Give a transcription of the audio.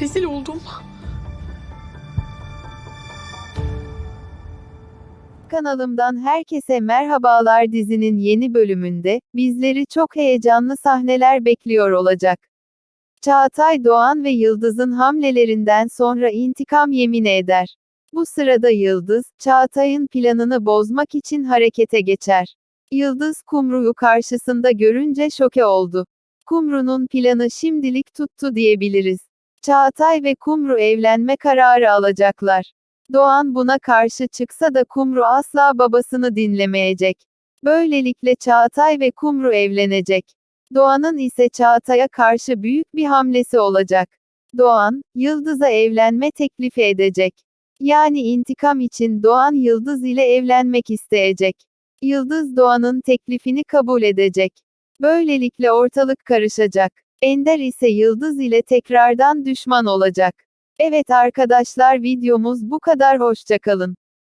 rezil oldum. Kanalımdan herkese merhabalar dizinin yeni bölümünde, bizleri çok heyecanlı sahneler bekliyor olacak. Çağatay Doğan ve Yıldız'ın hamlelerinden sonra intikam yemin eder. Bu sırada Yıldız, Çağatay'ın planını bozmak için harekete geçer. Yıldız Kumru'yu karşısında görünce şoke oldu. Kumru'nun planı şimdilik tuttu diyebiliriz. Çağatay ve Kumru evlenme kararı alacaklar. Doğan buna karşı çıksa da Kumru asla babasını dinlemeyecek. Böylelikle Çağatay ve Kumru evlenecek. Doğan'ın ise Çağatay'a karşı büyük bir hamlesi olacak. Doğan, Yıldız'a evlenme teklifi edecek. Yani intikam için Doğan Yıldız ile evlenmek isteyecek. Yıldız Doğan'ın teklifini kabul edecek. Böylelikle ortalık karışacak. Ender ise Yıldız ile tekrardan düşman olacak. Evet arkadaşlar videomuz bu kadar hoşçakalın.